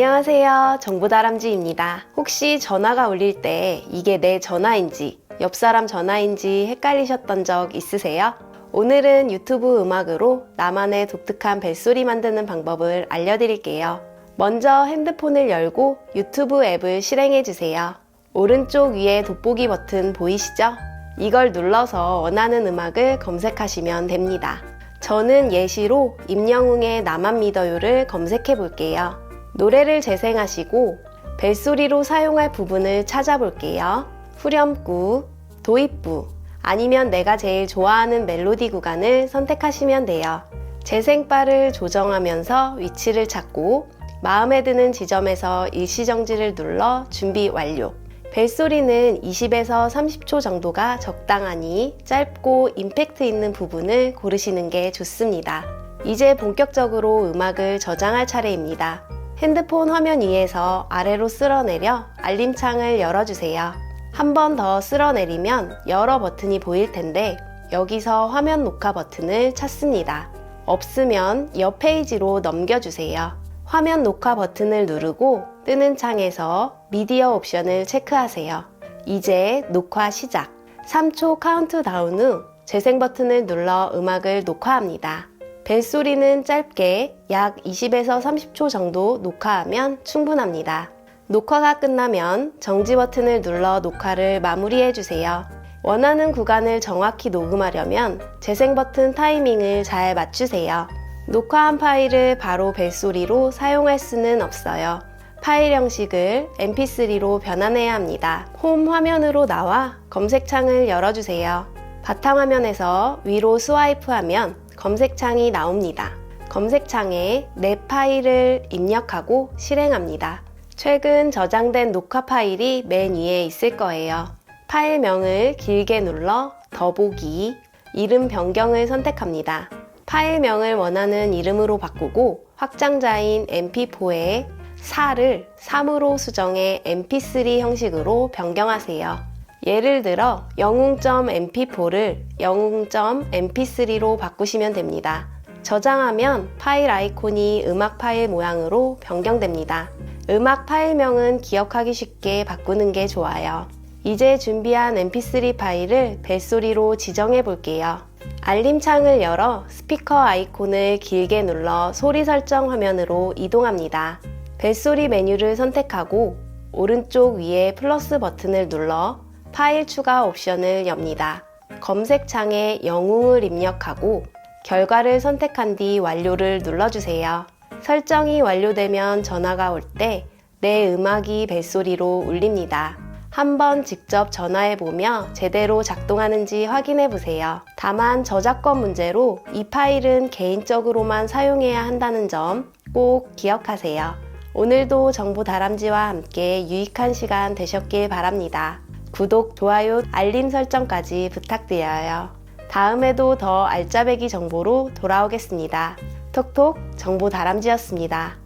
안녕하세요. 정보다람쥐입니다. 혹시 전화가 울릴 때 이게 내 전화인지, 옆 사람 전화인지 헷갈리셨던 적 있으세요? 오늘은 유튜브 음악으로 나만의 독특한 벨소리 만드는 방법을 알려드릴게요. 먼저 핸드폰을 열고 유튜브 앱을 실행해 주세요. 오른쪽 위에 돋보기 버튼 보이시죠? 이걸 눌러서 원하는 음악을 검색하시면 됩니다. 저는 예시로 임영웅의 나만 믿어요를 검색해 볼게요. 노래를 재생하시고 벨소리로 사용할 부분을 찾아볼게요. 후렴구, 도입부, 아니면 내가 제일 좋아하는 멜로디 구간을 선택하시면 돼요. 재생바를 조정하면서 위치를 찾고 마음에 드는 지점에서 일시정지를 눌러 준비 완료. 벨소리는 20에서 30초 정도가 적당하니 짧고 임팩트 있는 부분을 고르시는 게 좋습니다. 이제 본격적으로 음악을 저장할 차례입니다. 핸드폰 화면 위에서 아래로 쓸어내려 알림창을 열어주세요. 한 번 더 쓸어내리면 여러 버튼이 보일 텐데 여기서 화면 녹화 버튼을 찾습니다. 없으면 옆 페이지로 넘겨주세요. 화면 녹화 버튼을 누르고 뜨는 창에서 미디어 옵션을 체크하세요. 이제 녹화 시작. 3초 카운트다운 후 재생 버튼을 눌러 음악을 녹화합니다. 벨소리는 짧게 약 20에서 30초 정도 녹화하면 충분합니다. 녹화가 끝나면 정지 버튼을 눌러 녹화를 마무리해 주세요. 원하는 구간을 정확히 녹음하려면 재생 버튼 타이밍을 잘 맞추세요. 녹화한 파일을 바로 벨소리로 사용할 수는 없어요. 파일 형식을 mp3로 변환해야 합니다. 홈 화면으로 나와 검색창을 열어주세요. 바탕화면에서 위로 스와이프하면 검색창이 나옵니다. 검색창에 내 파일을 입력하고 실행합니다. 최근 저장된 녹화 파일이 맨 위에 있을 거예요. 파일명을 길게 눌러 더보기, 이름 변경을 선택합니다. 파일명을 원하는 이름으로 바꾸고 확장자인 mp4에 4를 3으로 수정해 mp3 형식으로 변경하세요. 예를 들어 영웅.mp4를 영웅.mp3로 바꾸시면 됩니다. 저장하면 파일 아이콘이 음악 파일 모양으로 변경됩니다. 음악 파일명은 기억하기 쉽게 바꾸는 게 좋아요. 이제 준비한 mp3 파일을 벨소리로 지정해 볼게요. 알림창을 열어 스피커 아이콘을 길게 눌러 소리 설정 화면으로 이동합니다. 벨소리 메뉴를 선택하고 오른쪽 위에 플러스 버튼을 눌러 파일 추가 옵션을 엽니다. 검색창에 영웅을 입력하고 결과를 선택한 뒤 완료를 눌러주세요. 설정이 완료되면 전화가 올 때 내 음악이 벨소리로 울립니다. 한번 직접 전화해 보며 제대로 작동하는지 확인해 보세요. 다만 저작권 문제로 이 파일은 개인적으로만 사용해야 한다는 점 꼭 기억하세요. 오늘도 정보 다람쥐와 함께 유익한 시간 되셨길 바랍니다. 구독, 좋아요, 알림 설정까지 부탁드려요. 다음에도 더 알짜배기 정보로 돌아오겠습니다. 톡톡 정보 다람쥐였습니다.